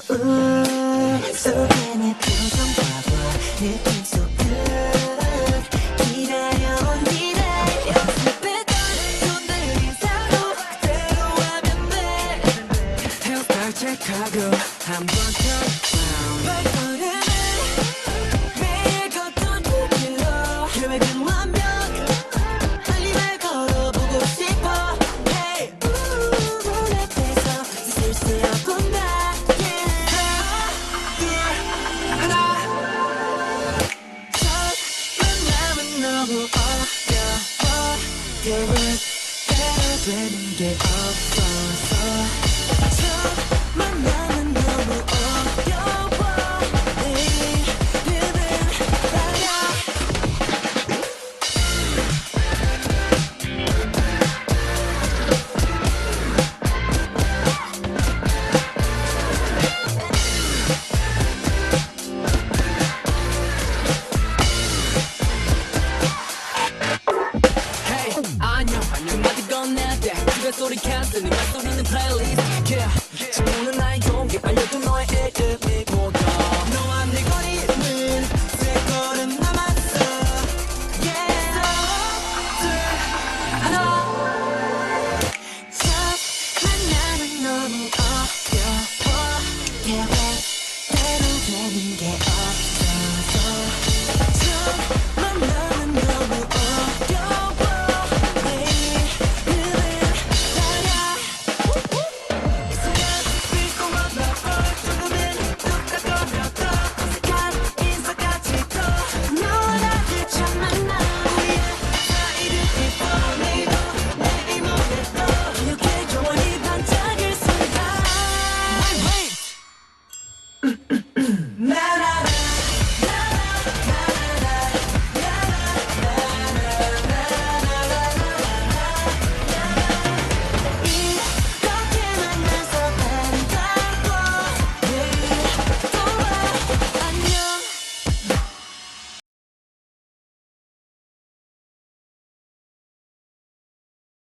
거울 속에 표정 봐봐 내 꿈속 Check 하고 한번 turn round 결은 해로 되는 게 없어서 listening. I'm still the playlist. Mm-hmm.